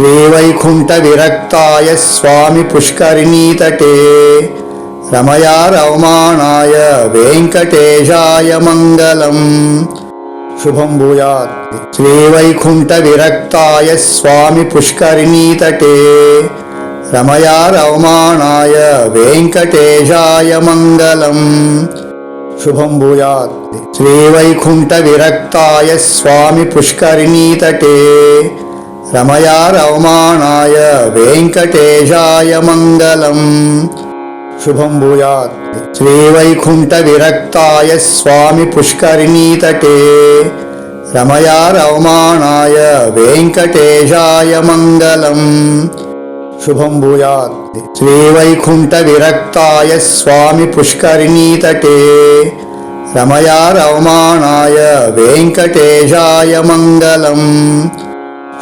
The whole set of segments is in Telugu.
శ్రీవైకుంఠవిరక్తాయ స్వామి పుష్కరిణీతటే రమయా రవమానాయ వెంకటేశాయ మంగళం. శుభం భూయాత్. శ్రీవైకుంఠవిరక్తాయ స్వామి పుష్కరిణీతటే రమయా రవమానాయ వెంకటేశాయ మంగళం. శుభం భూయాత్. శ్రీవైకుంఠవిరక్తాయ స్వామి పుష్కరిణీతటే రమయా రవమానాయ వెంకటేశాయ మంగళం. శుభం భూయాత్. శ్రీవైకుంఠ విరక్తాయ స్వామి పుష్కరిణీతటే. రమయా రవమానాయ వెంకటేశాయ మంగళం. శుభం భూయాత్. శ్రీవైకుంఠ విరక్తాయ స్వామి పుష్కరిణీతటే. రమయా రవమానాయ వెంకటేశాయ మంగళం.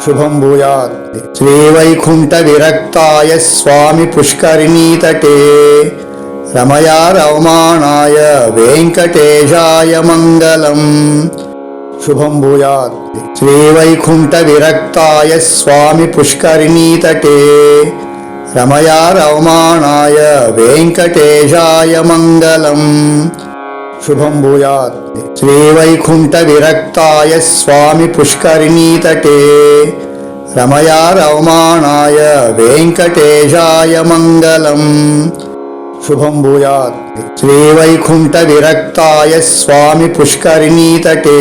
శుభం భూయాత్ శ్రీవైకుంఠ విరక్తాయ స్వామి పుష్కరిణీతటే రమయా రవమానాయ వెంకటేశాయ మంగళం శుభం భూయాత్ శ్రీవైకుంఠ విరక్తాయ స్వామి పుష్కరిణీతటే రమయా రవమానాయ వెంకటేశాయ మంగళం శుభం భూయాత్ శ్రీవైకుంఠ విరక్తాయ స్వామి పుష్కరిణీతటే రమయా రవమానాయ వెంకటేశాయ మంగళం శుభం భూయాత్ శ్రీవైకుంఠ విరక్తాయ స్వామి పుష్కరిణీతటే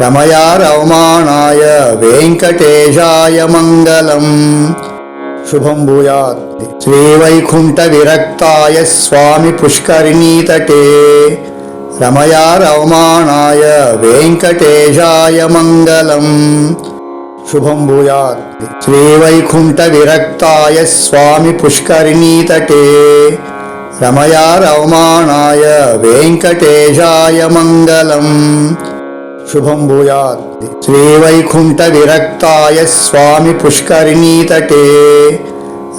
రమయా రవమానాయ వెంకటేశాయ మంగళం శుభం భూయాత్ ఉంటుంది శ్రీవైకుంఠ విరక్తాయ స్వామి పుష్కరిణీతటే. రమయా రవమానాయ వెంకటేశాయ మంగళం. శుభం భూయాత్. శ్రీవైకుంఠ విరక్తాయ స్వామి పుష్కరిణీతటే. రమయా రవమానాయ వెంకటేశాయ మంగళం. శుభం భూయాత్. శ్రీవైకుంఠ విరక్తాయ స్వామి పుష్కరిణీతటే.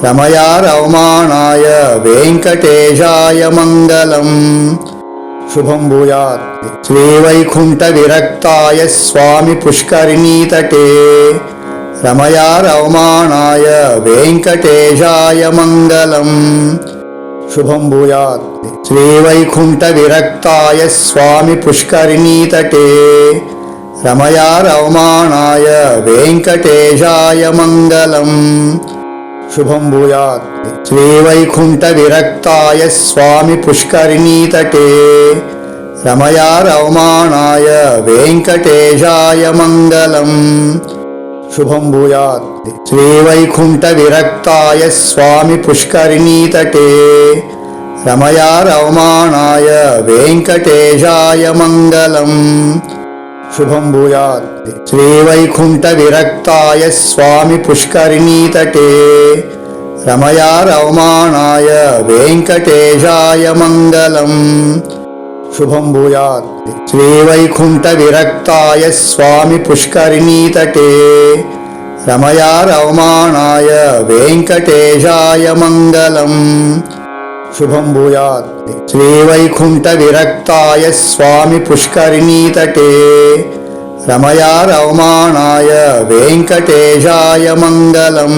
రమయారవమానాయ వెంకటేశాయ మంగళం. శుభం భూయాత్. శ్రీవైకుంఠవిరక్తాయ స్వామి పుష్కరిణీతటే. రమయారవమానాయ వెంకటేశాయ మంగళం. శుభం భూయాత్. శ్రీవైకుంఠవిరక్తాయ స్వామి పుష్కరిణీతటే. రమయారవమానాయ వెంకటేశాయ మంగళం. శుభం భూయాత్ శ్రీవైకుంఠవిరక్తాయ స్వామి పుష్కరిణీతటే రమయా రవమానాయ వెంకటేశాయ మంగళం శుభం భూయాత్ శ్రీవైకుంఠవిరక్తాయ స్వామి పుష్కరిణీతటే రమయా రవమానాయ వెంకటేశాయ మంగళం శుభం భూయాత్ శ్రీవైకుంఠ విరక్తాయ స్వామి పుష్కరిణీతటే రమయా రవమానాయ వెంకటేశాయ మంగళం శుభం భూయాత్ శ్రీవైకుంఠ విరక్తాయ స్వామి పుష్కరిణీతటే రమయా రవమానాయ వెంకటేశాయ మంగళం శుభం భూయాత్ శ్రీవైకుంఠ విరక్తాయ స్వామి పుష్కరిణీతటే రమయా రవమానాయ వెంకటేశాయ మంగళం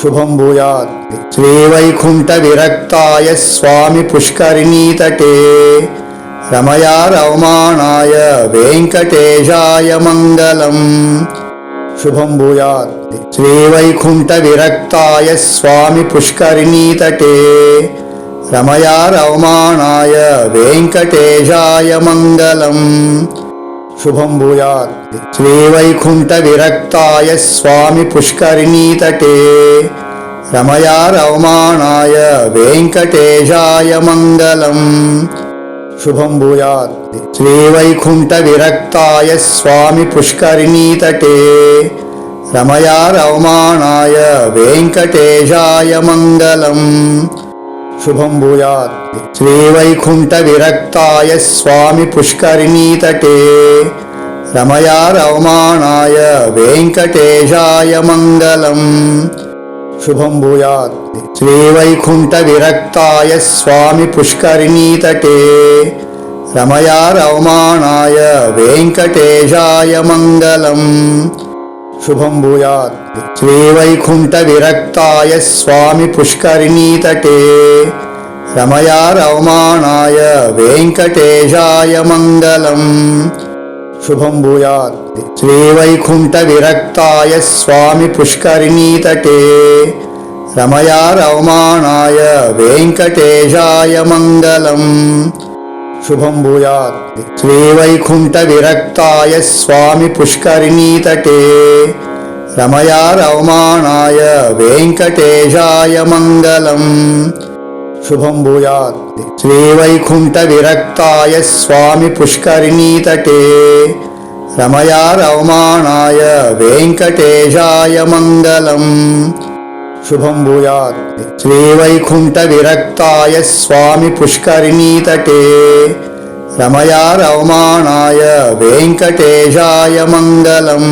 శుభం భూయాత్ శ్రీవైకుంఠ విరక్తాయ స్వామి పుష్కరిణీతటే రమయా రవమానాయ వెంకటేశాయ మంగళం శుభం భూయాత్ శ్రీవైకుంఠవిరక్తాయ స్వామి పుష్కరిణీతటే. రమయా రవమానాయ వెంకటేశాయ మంగళం. స్వామి పుష్కరిణీతటే రమయా రవమానాయ వెంకటేశాయ మంగళం శుభం భూయాత్. శ్రీవైకుంఠవిరక్తాయ స్వామి పుష్కరిణీతటే. రమయా రవమానాయ వెంకటేశాయ మంగళం. శుభం భూయాత్. శ్రీవైకుంఠవిరక్తాయ స్వామి పుష్కరిణీతటే. సమయారవమానాయ వెంకటేశాయ మంగళం. శుభం భూయాత్. శ్రీవైకుంఠ విరక్తాయ స్వామి పుష్కరిణీతటే. రమయా రవమానాయ వెంకటేశాయ మంగళం. శుభం భూయాత్. శ్రీవైకుంఠ విరక్తాయ స్వామి పుష్కరిణీతటే. రమయా రవమానాయ వెంకటేశాయ మంగళం. శుభం భూయాత్. శ్రీవైకుంఠ విరక్తాయ స్వామి పుష్కరిణీతటే. రమయా రవమానాయ వెంకటేశాయ మంగళం. శుభం భూయాత్. శ్రీవైకుంఠ విరక్తాయ స్వామి పుష్కరిణీతటే. రమయా రవమానాయ వెంకటేశాయ మంగళం. శుభం భూయాత్. శ్రీవైకుంఠవిరక్తాయ స్వామి పుష్కరిణీతటే రమయా రవమానాయ వెంకటేశాయ మంగళం. శుభం భూయాత్. శ్రీవైకుంఠవిరక్తాయ స్వామి పుష్కరిణీతటే రమయా రవమానాయ వెంకటేశాయ మంగళం. శుభం భూయాత్. శ్రీవైకుంఠ విరక్తాయ స్వామి పుష్కరిణీతటే. రమయా రవమానాయ వెంకటేశాయ మంగళం.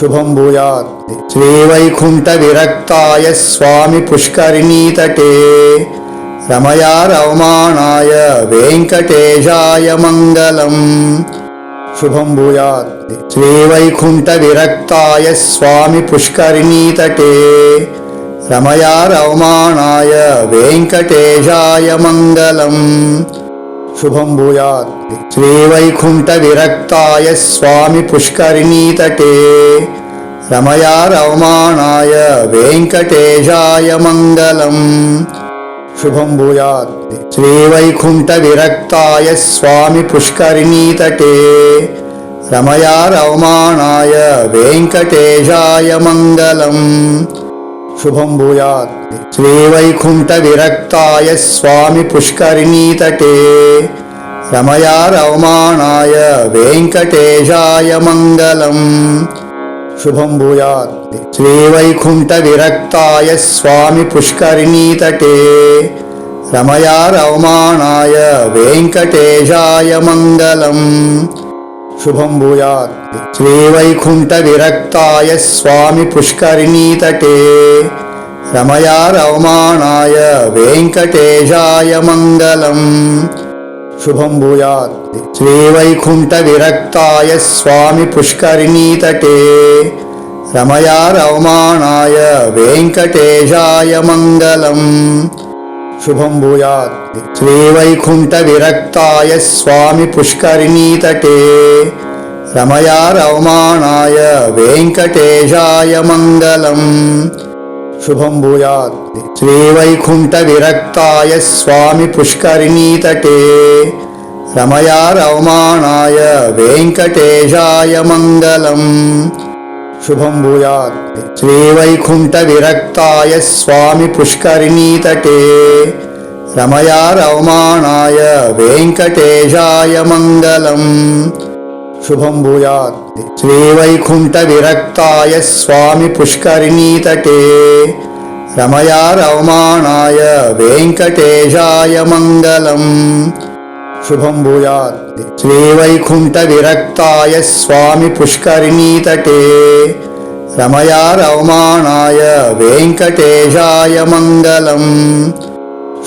శుభం భూయాత్. శ్రీవైకుంఠ విరక్తాయ స్వామి పుష్కరిణీతటే. రమయా రవమానాయ వెంకటేశాయ మంగళం. శుభం భూయాత్ శ్రీవైకుంఠ విరక్తాయ స్వామి పుష్కరిణీతటే రమయా రవమానాయ వెంకటేశాయ మంగళం శుభం భూయాత్ శ్రీవైకుంఠ విరక్తాయ స్వామి పుష్కరిణీతటే రమయా రవమానాయ వెంకటేశాయ మంగళం శుభం భూయాత్ శ్రీవైకుంఠ విరక్తాయ స్వామి పుష్కరిణీతటే రమయా రవమానాయ వెంకటేశాయ మంగళం శుభం భూయాత్ శ్రీవైకుంఠ విరక్తాయ స్వామి పుష్కరిణీతటే రమయా రవమానాయ వెంకటేశాయ మంగళం శుభం భూయాత్ శ్రీవైకుంఠవిరక్తాయ శ్రీవైకుంఠ విరక్తాయ రమయా రవమానాయ వెంకటేశాయ స్వామి పుష్కరిణీతటే. రమయా రవమానాయ వెంకటేశాయ మంగళం. శుభం భూయాత్. శ్రీవైకుంఠ విరక్తాయ స్వామి పుష్కరిణీతటే. రమయా రవమానాయ వెంకటేశాయ మంగళం. శుభం భూయాత్. శ్రీవైకుంఠ విరక్తాయ స్వామి పుష్కరిణీతటే. రమయా రవమానాయ వెంకటేశాయ మంగళం. శుభం భూయాత్. శ్రీవైకుంఠ విరక్తాయ స్వామి పుష్కరిణీతటే. రమయా రవమానాయ వెంకటేశాయ మంగళం. శుభం భూయాత్. శ్రీవైకుంఠ విరక్తాయ స్వామి పుష్కరిణీతటే. రమయా రవమానాయ వెంకటేశాయ మంగళం. శుభం భూయాత్. శ్రీవైకుంఠ విరక్తాయ స్వామి పుష్కరిణీతటే రమయా రవమానాయ వెంకటేశాయ మంగళం. శుభం భూయాత్. శ్రీవైకుంఠ విరక్తాయ స్వామి పుష్కరిణీతటే రమయా రవమానాయ వెంకటేశాయ మంగళం. శుభం భూయాత్. శ్రీవైకుంఠవిరక్తాయ స్వామి పుష్కరిణీతటే రమయా రవమానాయ వెంకటేశాయ మంగళం.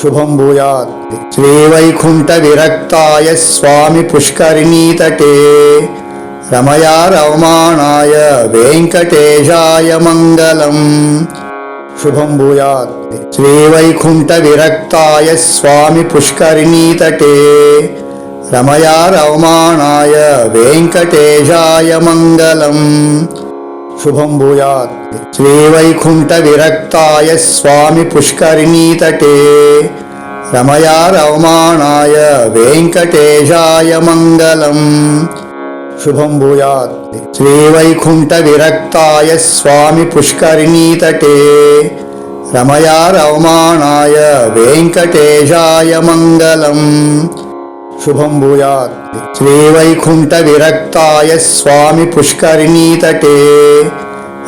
శుభం భూయాత్. శ్రీవైకుంఠవిరక్తాయ స్వామి పుష్కరిణీతటే రమయా రవమానాయ వెంకటేశాయ మంగళం. శుభం భూయాత్. శ్రీవైకుంఠవిరక్తాయ స్వామి పుష్కరిణీతటే రమయారవమానాయ వెంకటేశాయ మంగళం శుభం భూయాత్ శ్రీవైకుంఠ విరక్తాయ స్వామి పుష్కరిణీతటే రమయా రవమానాయ వెంకటేశాయ మంగళం శుభం భూయాత్ శ్రీవైకుంఠ విరక్తాయ స్వామి పుష్కరిణీతటే రమయా రవమానాయ వెంకటేశాయ మంగళం శుభం భూయాత్. శ్రీవైకుంఠ విరక్తాయ స్వామి పుష్కరిణీతటే.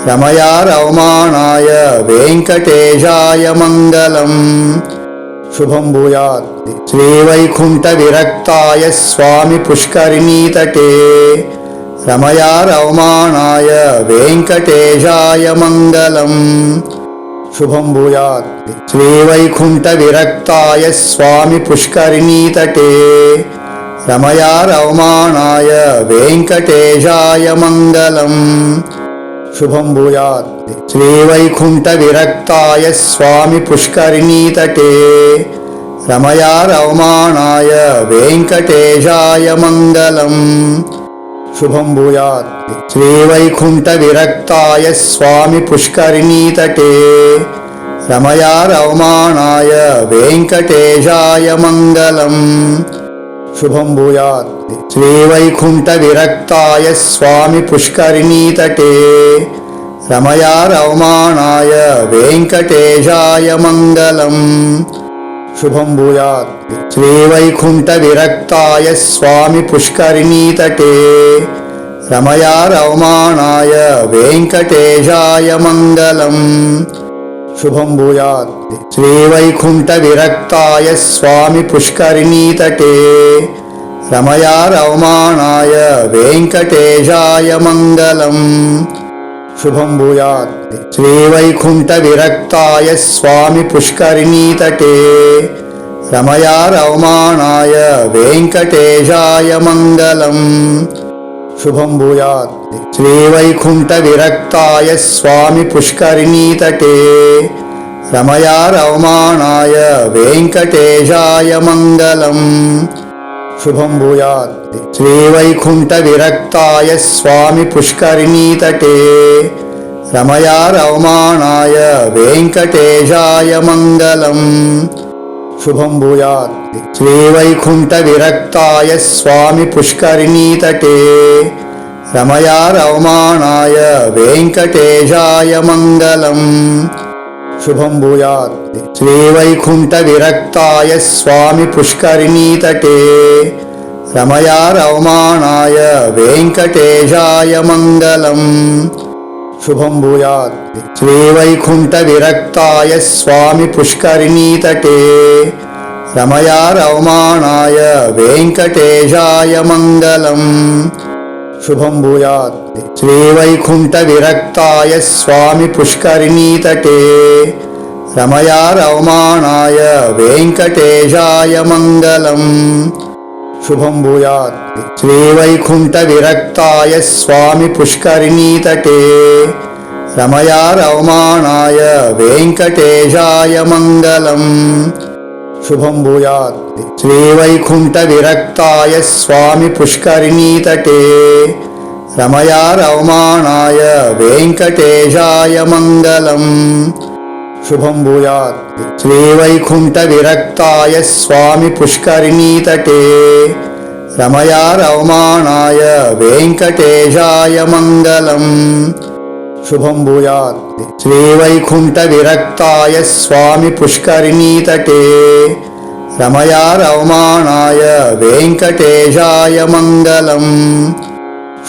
రమయా రవమానాయ వెంకటేశాయ మంగళం. శుభం భూయాత్. శ్రీవైకుంఠ విరక్తాయ స్వామి పుష్కరిణీతటే. రమయా రవమానాయ వెంకటేశాయ మంగళం. శుభం భూయాత్. శ్రీవైకుంఠ విరక్తాయ స్వామి పుష్కరిణీతటే. రమయా రవమానాయ వెంకటేశాయ మంగళం. శుభం భూయాత్. శ్రీవైకుంఠ విరక్తాయ స్వామి పుష్కరిణీతటే. రమయా రవమానాయ వెంకటేశాయ మంగళం. శుభం భూయాత్. శ్రీవైకుంఠ విరక్తాయ స్వామి పుష్కరిణీతటే. రమయా రవమానాయ వెంకటేశాయ మంగళం. శుభం భూయాత్. శ్రీవైకుంఠ విరక్తాయ స్వామి పుష్కరిణీతటే. రమయా రవమానాయ వెంకటేశాయ మంగళం. శుభం భూయాత్. శ్రీవైకుంఠ విరక్తాయ స్వామి పుష్కరిణీతటే. రమయా రవమానాయ వెంకటేశాయ మంగళం. శుభం భూయాత్. శ్రీవైకుంఠ విరక్తాయ స్వామి పుష్కరిణీతటే. రమయా రవమానాయ వెంకటేశాయ మంగళం. శుభం భూయాత్. శ్రీవైకుంఠ విరక్తాయ స్వామి పుష్కరిణీతటే రమయా రవమానాయ వెంకటేశాయ మంగళం. శుభం భూయాత్. శ్రీవైకుంఠ విరక్తాయ స్వామి పుష్కరిణీతటే రమయా రవమానాయ వెంకటేశాయ మంగళం. శుభం భూయాత్. శ్రీవైకుంఠ విరక్తాయ స్వామి పుష్కరిణీతటే. రమయా రవమానాయ వెంకటేశాయ మంగళం. శుభం భూయాత్. శ్రీవైకుంఠ విరక్తాయ స్వామి పుష్కరిణీతటే. రమయా రవమానాయ వెంకటేశాయ మంగళం. శుభం భూయాత్. శ్రీవైకుంఠ విరక్తాయ స్వామి పుష్కరిణీతటే. రమయారవమానాయ వెంకటేశాయ మంగళం శుభం భూయాత్ శ్రీవైకుంఠ విరక్తాయ స్వామి పుష్కరిణీతటే రమయారవమానాయ వెంకటేశాయ మంగళం శుభం భూయాత్ శ్రీవైకుంఠ విరక్తాయ స్వామి పుష్కరిణీతటే రమయారవమానాయ వెంకటేశాయ మంగళం శుభం భూయాత్. శ్రీవైకుంఠ విరక్తాయ స్వామి పుష్కరిణీతటే రమయా రవమానాయ వెంకటేశాయ మంగళం. శుభం భూయాత్. శ్రీవైకుంఠ విరక్తాయ స్వామి పుష్కరిణీతటే రమయా రవమానాయ వెంకటేశాయ మంగళం. శుభం భూయాత్. శ్రీవైకుంఠ విరక్తాయ స్వామి పుష్కరిణీతటే. రమయా రవమానాయ వెంకటేశాయ మంగళం. శుభం భూయాత్. శ్రీవైకుంఠ విరక్తాయ స్వామి పుష్కరిణీతటే. రమయా రవమానాయ వెంకటేశాయ మంగళం.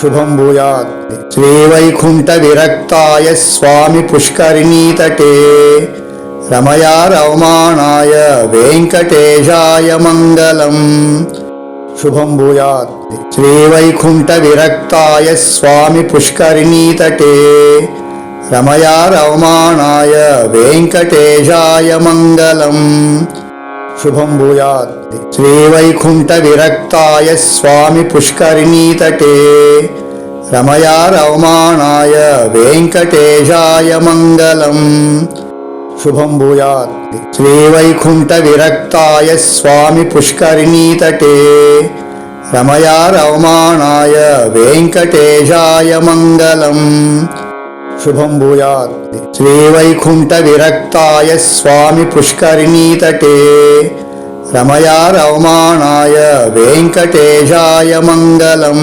శుభం భూయాత్. శ్రీవైకుంఠ విరక్తాయ స్వామి పుష్కరిణీతటే. రమయా రవమానాయ వెంకటేశాయ మంగళం. శుభం భూయాత్. శ్రీవైకుంఠ విరక్తాయ స్వామి పుష్కరిణీతటే. రమయా రవమానాయ వెంకటేశాయ మంగళం. శుభం భూయాత్ శ్రీవైకుంఠ విరక్తాయ స్వామి పుష్కరిణీతటే రమయా రవమానాయ వెంకటేశాయ మంగళం శుభం భూయాత్ శ్రీవైకుంఠ విరక్తాయ స్వామి పుష్కరిణీతటే రమయా రవమానాయ వెంకటేశాయ మంగళం శుభం భూయాత్ శ్రీవైకుంఠ విరక్తాయ స్వామి పుష్కరిణీతటే రమయా రవమానాయ వెంకటేశాయ మంగళం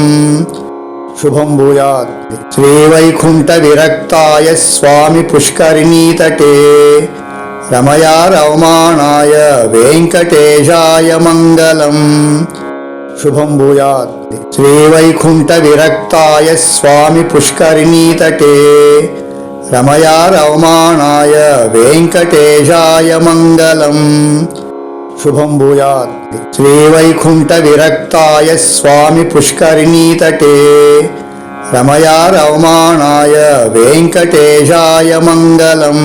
శుభం భూయాత్ శ్రీవైకుంఠ విరక్తాయ స్వామి పుష్కరిణీతటే రమయా రవమానాయ వెంకటేశాయ మంగళం శుభం భూయాత్ శ్రీవైకుంఠ విరక్తాయ స్వామి పుష్కరిణీతటే రమయా రవమానాయ వెంకటేశాయ మంగళం శుభం భూయాత్ శ్రీవైకుంఠ విరక్తాయ స్వామి పుష్కరిణీతటే రమయా రవమానాయ వెంకటేశాయ మంగళం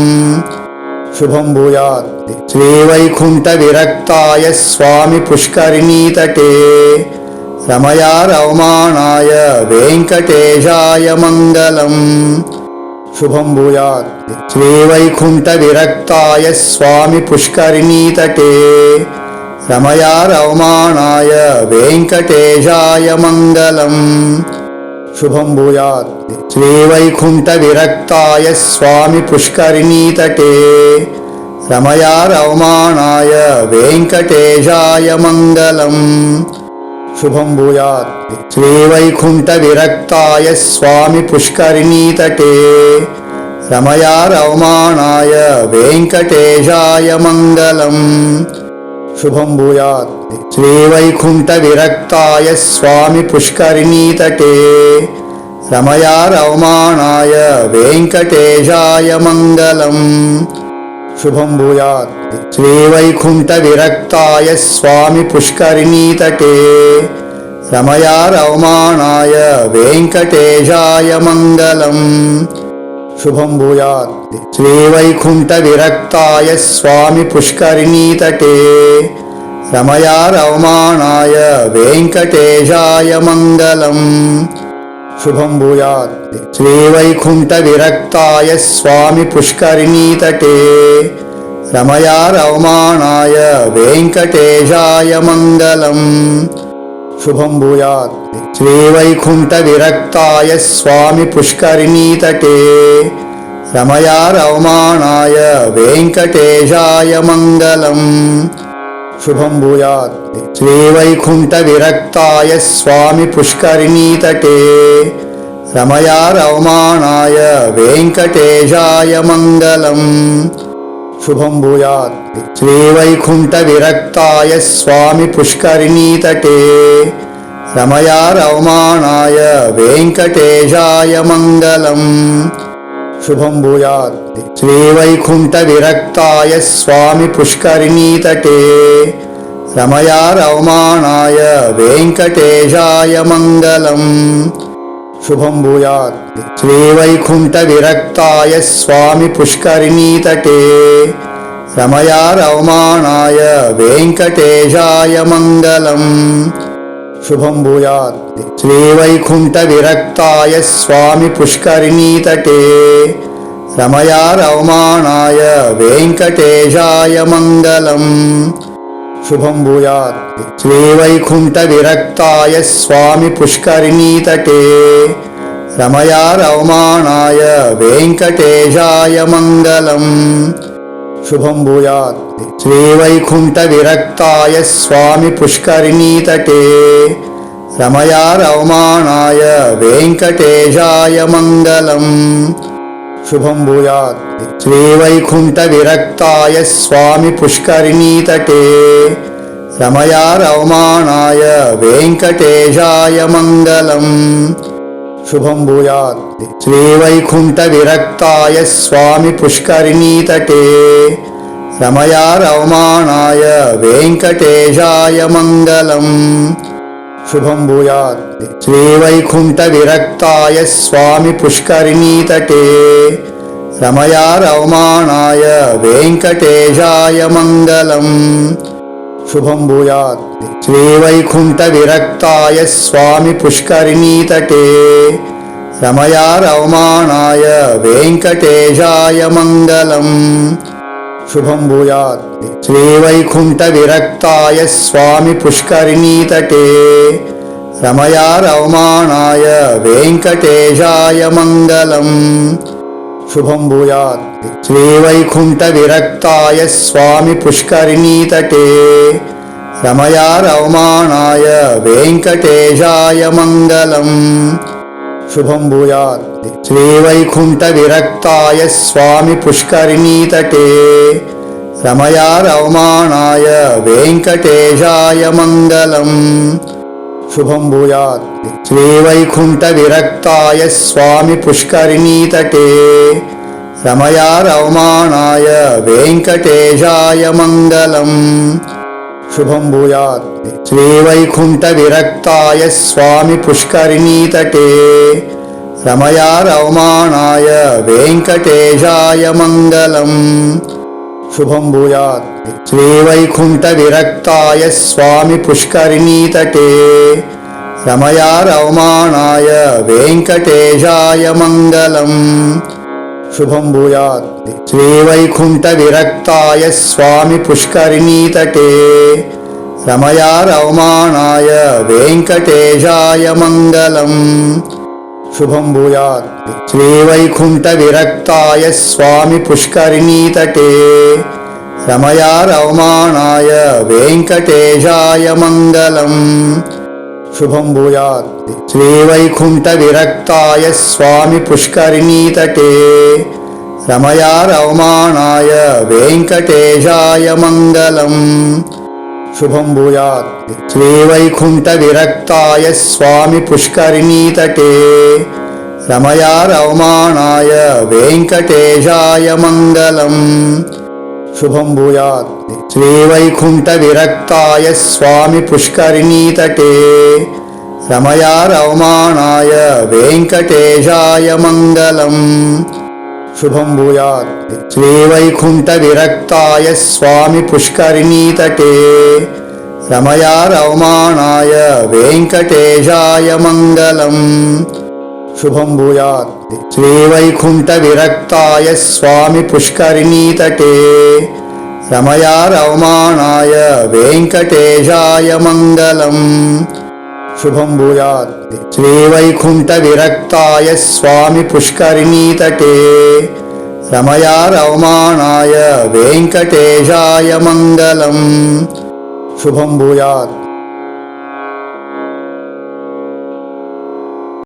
శుభం భూయాత్ శ్రీవైకుంఠ విరక్తాయ స్వామి పుష్కరిణీతటే రమయా రవమానాయ వెంకటేశాయ మంగళం శుభం భూయాత్ శ్రీవైకుంఠ విరక్తాయ స్వామి పుష్కరిణీతటే రమయా రవమానాయ వెంకటేశాయ మంగళం శుభం భూయాత్ శ్రీవైకుంఠ విరక్తాయ స్వామి పుష్కరిణీతటే రమయా రవమానాయ వెంకటేశాయ మంగళం శుభం భూయాత్ శ్రీవైకుంఠ విరక్తాయ స్వామి పుష్కరిణీతటే రమయా రవమానాయ వెంకటేశాయ మంగళం శుభం భూయాత్. శ్రీవైకుంఠ విరక్తాయ స్వామి పుష్కరిణీతటే. రమయా రవమానాయ వెంకటేశాయ మంగళం. శుభం భూయాత్. శ్రీవైకుంఠ విరక్తాయ స్వామి పుష్కరిణీతటే. రమయా రవమానాయ వెంకటేశాయ మంగళం. శుభం భూయాత్. ఉంటుంది శ్రీవైకుంఠ విరక్తాయ స్వామి పుష్కరిణీతటే. రమయా రవమానాయ వెంకటేశాయ మంగళం. శుభం భూయాత్ శ్రీవైకుంఠ విరక్తాయ స్వామి పుష్కరిణీతటే. రమయా రవమానాయ వెంకటేశాయ మంగళం. శుభం భూయాత్ శ్రీవైకుంఠ విరక్తాయ స్వామి పుష్కరిణీతటే. రమయా రవమానాయ వెంకటేశాయ మంగళం. శుభం భూయాత్. శ్రీవైకుంఠ విరక్తాయ స్వామి పుష్కరిణీతటే. రమయా రవమానాయ వెంకటేశాయ మంగళం. శుభం భూయాత్. శ్రీవైకుంఠ విరక్తాయ స్వామి పుష్కరిణీతటే. రమయా రవమానాయ వెంకటేశాయ మంగళం. శుభం భూయాత్. శ్రీవైకుంఠ విరక్తాయ స్వామి పుష్కరిణీతటే. రమయా రవమానాయ వెంకటేశాయ మంగళం. శుభం భూయాత్. శ్రీవైకుంఠ విరక్తాయ స్వామి పుష్కరిణీతటే. రమయా రవమానాయ వెంకటేశాయ మంగళం. శుభం భూయాత్ శ్రీవైకుంఠ విరక్తాయ స్వామి పుష్కరిణీతటే రమయా రవమానాయ వెంకటేశాయ మంగళం శుభం భూయాత్ శ్రీవైకుంఠ విరక్తాయ స్వామి పుష్కరిణీతటే రమయా రవమానాయ వెంకటేశాయ మంగళం శుభం భూయాత్ శ్రీవైకుంఠ విరక్తాయ స్వామి పుష్కరిణీతటే రమయా రవమానాయ వెంకటేశాయ మంగళం శుభం భూయాత్ శ్రీవైకుంఠ విరక్తాయ స్వామి పుష్కరిణీతటే రమయా రవమానాయ వెంకటేశాయ మంగళం శుభం భూయాత్ శ్రీవైకుంఠ విరక్తాయ స్వామి పుష్కరిణీతటే రమయారవమానాయ వెంకటేశాయ మంగళం. శుభం భూయాత్. శ్రీవైకుంఠ విరక్తాయ స్వామి పుష్కరిణీతటే. రమయా రవమానాయ వెంకటేశాయ మంగళం. శుభం భూయాత్. శ్రీవైకుంఠ విరక్తాయ స్వామి పుష్కరిణీతటే. రమయా రవమానాయ వెంకటేశాయ మంగళం. శుభం భూయాత్ శ్రీవైకుంఠ విరక్తాయ స్వామి పుష్కరిణీతటే. రమయా రమాణాయ వెంకటేశాయ మంగళం. శుభం భూయాత్ శ్రీవైకుంఠ విరక్తాయ స్వామి పుష్కరిణీతటే. రమయా రమాణాయ వెంకటేశాయ మంగళం. శుభం భూయాత్. శ్రీవైకుంఠ విరక్తాయ స్వామి పుష్కరిణీతటే. రమయా రవమానాయ వెంకటేశాయ మంగళం. శుభం భూయాత్. శ్రీవైకుంఠ విరక్తాయ స్వామి పుష్కరిణీతటే. రమయా రవమానాయ వెంకటేశాయ మంగళం. శుభం భూయాత్. శ్రీవైకుంఠ విరక్తాయ స్వామి పుష్కరిణీతటే రమయా రవమానాయ వెంకటేశాయ మంగళం. శుభం భూయాత్. శ్రీవైకుంఠ విరక్తాయ స్వామి పుష్కరిణీతటే రమయా రవమానాయ వెంకటేశాయ మంగళం. శుభం భూయాత్. శ్రీవైకుంఠ విరక్తాయ స్వామి పుష్కరిణీతటే రమయా రవమానాయ వెంకటేశాయ మంగళం. శుభం భూయాత్. శ్రీవైకుంఠ విరక్తాయ స్వామి పుష్కరిణీతటే రమయా రవమానాయ వెంకటేశాయ మంగళం. శుభం భూయాత్ శ్రీవైకుంఠ విరక్తాయ స్వామి పుష్కరిణీతటే రమయా రవమానాయ వెంకటేశాయ మంగళం శుభం భూయాత్ శ్రీవైకుంఠ విరక్తాయ స్వామి పుష్కరిణీతటే రమయా రవమానాయ వెంకటేశాయ మంగళం శుభం భూయాత్. శ్రీవైకుంఠ విరక్తాయ స్వామి పుష్కరిణీతటే రమయా రవమానాయ వెంకటేశాయ మంగళం. శుభం భూయాత్. శ్రీవైకుంఠ విరక్తాయ స్వామి పుష్కరిణీతటే రమయా రవమానాయ వెంకటేశాయ మంగళం. శుభం భూయాత్. శ్రీవైకుంఠ విరక్తాయ స్వామి పుష్కరిణీతటే. రమయా రవమానాయ వెంకటేశాయ మంగళం. శుభం భూయాత్. శ్రీవైకుంఠ విరక్తాయ స్వామి పుష్కరిణీతటే. రమయా రవమానాయ వెంకటేశాయ మంగళం. శుభం భూయాత్.